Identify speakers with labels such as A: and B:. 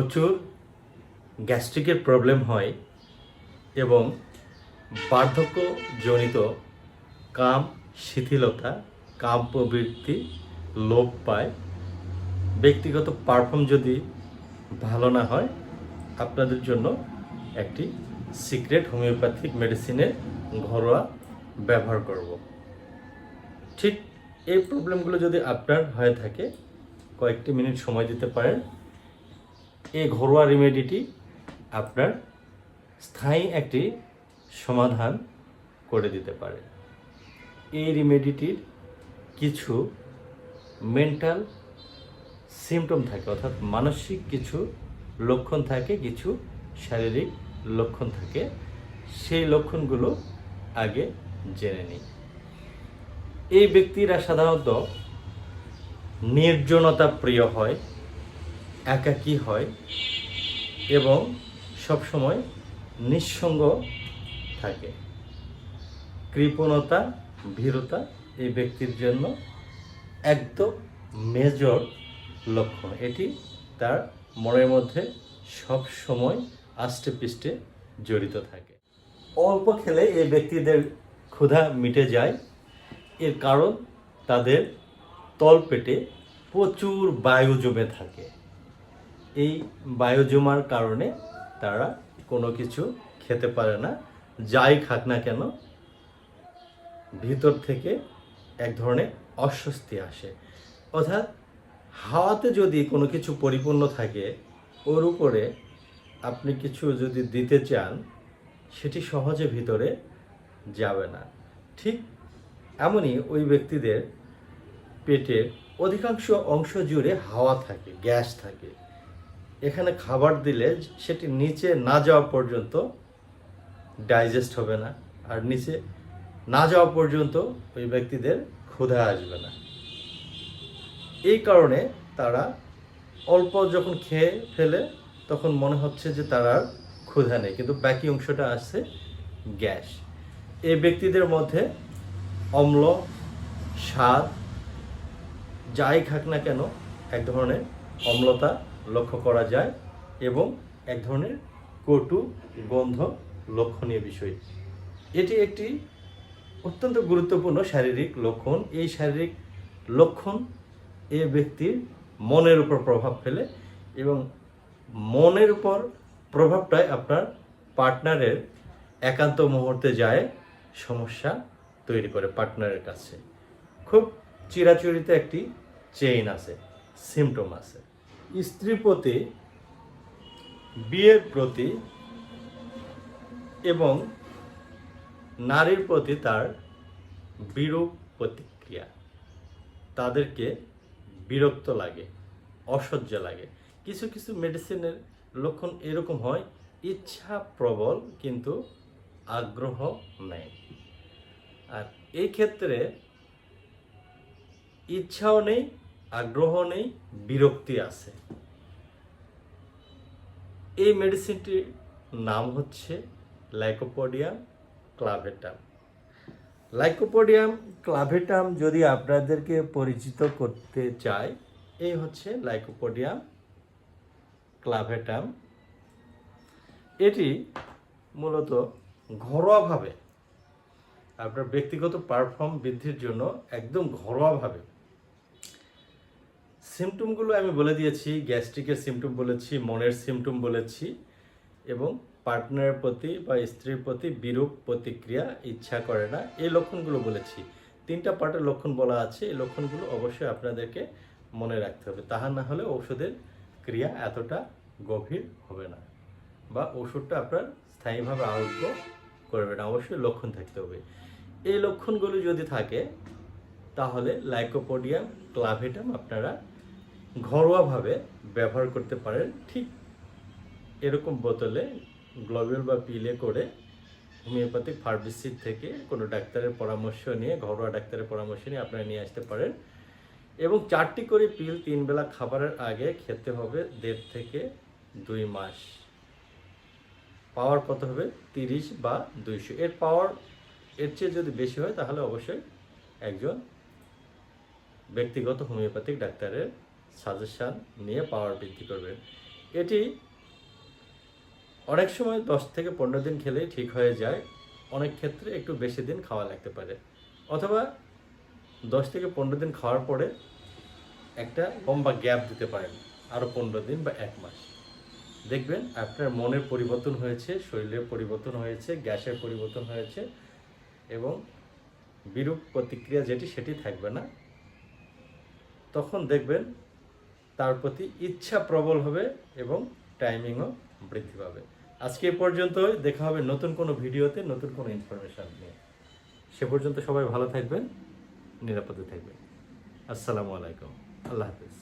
A: প্রচুর গ্যাস্ট্রিকের প্রবলেম হয় এবং বার্ধক্যজনিত কাম শিথিলতা, কাম প্রবৃত্তি লোপ পায়। ব্যক্তিগত পারফর্ম যদি ভালো না হয়, আপনাদের জন্য একটি সিক্রেট হোমিওপ্যাথিক মেডিসিনের ঘরোয়া ব্যবহার করব। ঠিক এই প্রবলেমগুলো যদি আপনার হয়ে থাকে, কয়েকটি মিনিট সময় দিতে পারেন। এই ঘরোয়া রেমেডিটি আপনার স্থায়ী একটি সমাধান করে দিতে পারে। এই রেমেডিটির কিছু মেন্টাল সিমটম থাকে, অর্থাৎ মানসিক কিছু লক্ষণ থাকে, কিছু শারীরিক লক্ষণ থাকে। সেই লক্ষণগুলো আগে জেনে নিই এই ব্যক্তিরা সাধারণত নির্জনতা প্রিয় হয় একাকী হয় এবং সবসময় নিঃসঙ্গ থাকে। কৃপণতা, ভীরতা এই ব্যক্তির জন্য একদম মেজর লক্ষণ। এটি তার মনের মধ্যে সব সময় আষ্টে পৃষ্ঠে জড়িত থাকে। অল্প খেলে এই ব্যক্তিদের ক্ষুধা মিটে যায়। এর কারণ তাদের তলপেটে প্রচুর বায়ু জমে থাকে। এই বায়ু জমার কারণে তারা কোনো কিছু খেতে পারে না। যাই খাক না কেন, ভিতর থেকে এক ধরনের অস্বস্তি আসে। অর্থাৎ হাওয়াতে যদি কোনো কিছু পরিপূর্ণ থাকে, ওর উপরে আপনি কিছু যদি দিতে চান, সেটি সহজে ভিতরে যাবে না। ঠিক এমনই ওই ব্যক্তিদের পেটের অধিকাংশ অংশ জুড়ে হাওয়া থাকে, গ্যাস থাকে। এখানে খাবার দিলে সেটি নিচে না যাওয়া পর্যন্ত ডাইজেস্ট হবে না, আর নিচে না যাওয়া পর্যন্ত ওই ব্যক্তিদের ক্ষুধা আসবে না। এই কারণে তারা অল্প যখন খেয়ে ফেলে, তখন মনে হচ্ছে যে তারা আর ক্ষুধা নেই, কিন্তু বাকি অংশটা আসছে গ্যাস। এই ব্যক্তিদের মধ্যে অম্ল, স্বাদ, যাই খাক না কেন, এক ধরনের অম্লতা লক্ষ্য করা যায় এবং এক ধরনের কটু গন্ধ লক্ষণীয় বিষয়। এটি একটি অত্যন্ত গুরুত্বপূর্ণ শারীরিক লক্ষণ। এই শারীরিক লক্ষণ এ ব্যক্তির মনের উপর প্রভাব ফেলে এবং মনের উপর প্রভাবটাই আপনার পার্টনারের একান্ত মুহূর্তে যায়, সমস্যা তৈরি করে পার্টনারের কাছে। খুব চিরাচরিত একটি চেইন আছে, সিমটম আছে। স্ত্রীর প্রতি, বিয়ের প্রতি এবং নারীর প্রতি তার বিরূপ প্রতিক্রিয়া। তাদেরকে বিরক্ত লাগে, অসহ্য লাগে। কিছু কিছু মেডিসিনের লক্ষণ এরকম হয়, ইচ্ছা প্রবল কিন্তু আগ্রহ নেই। আর এই ক্ষেত্রে ইচ্ছাও নেই আগ্রহ নেই, বিরক্তি আছে। এই মেডিসিনটির নাম হচ্ছে লাইকোপোডিয়াম ক্লাভেটাম লাইকোপোডিয়াম ক্লাভেটাম যদি আপনাদেরকে পরিচিত করতে চাই এই হচ্ছে লাইকোপোডিয়াম ক্লাভেটাম এটি মূলত ঘরোয়াভাবে আপনার ব্যক্তিগত পারফর্ম বৃদ্ধির জন্য একদম ঘরোয়াভাবে সিমটমগুলো আমি বলে দিয়েছি গ্যাস্ট্রিকের সিমটম বলেছি, মনের সিমটম বলেছি এবং পার্টনারের প্রতি বা স্ত্রীর প্রতি বিরূপ প্রতিক্রিয়া ইচ্ছা করে না, এই লক্ষণগুলো বলেছি। তিনটা পার্টের লক্ষণ বলা আছে, এই লক্ষণগুলো অবশ্যই আপনাদেরকে মনে রাখতে হবে। তাহা না হলে ঔষধের ক্রিয়া এতটা গভীর হবে না বা ওষুধটা আপনার স্থায়ীভাবে আরোগ্য করবে না, অবশ্যই লক্ষণ থাকতে হবে। এই লক্ষণগুলো যদি থাকে, তাহলে লাইকোপোডিয়াম ক্লাভেটাম আপনারা ঘরোয়াভাবে ব্যবহার করতে পারেন। ঠিক এরকম বোতলে গ্লোবিউল বা পিলে করে হোমিওপ্যাথিক ফার্মেসির থেকে কোনো ডাক্তারের পরামর্শ নিয়ে, ঘরোয়া ডাক্তারের পরামর্শ নিয়ে আপনারা নিয়ে আসতে পারেন। এবং চারটি করে পিল তিন বেলা খাবারের আগে খেতে হবে দেড় থেকে দুই মাস। পাওয়ার কত হবে? তিরিশ বা দুইশো। এর পাওয়ার এর চেয়ে যদি বেশি হয় তাহলে অবশ্যই একজন ব্যক্তিগত হোমিওপ্যাথিক ডাক্তারের সাজেশান নিয়ে পাওয়ার বৃদ্ধি করবেন এটি অনেক সময় দশ থেকে পনেরো দিন খেলেই ঠিক হয়ে যায়। অনেক ক্ষেত্রে একটু বেশি দিন খাওয়া লাগতে পারে। অথবা দশ থেকে পনেরো দিন খাওয়ার পরে একটা লম্বা গ্যাপ দিতে পারেন আরও পনেরো দিন বা এক মাস। দেখবেন আপনার মনের পরিবর্তন হয়েছে, শরীরের পরিবর্তন হয়েছে, গ্যাসের পরিবর্তন হয়েছে এবং বিরূপ প্রতিক্রিয়া যেটি সেটি থাকবে না। তখন দেখবেন তার প্রতি ইচ্ছা প্রবল হবে এবং টাইমিংও বৃদ্ধি পাবে। আজকে এ পর্যন্ত দেখা হবে নতুন কোনো ভিডিওতে, নতুন কোনো ইনফরমেশান নিয়ে। সে পর্যন্ত সবাই ভালো থাকবেন, নিরাপদে থাকবেন। আসসালামু আলাইকুম। আল্লাহ হাফিজ।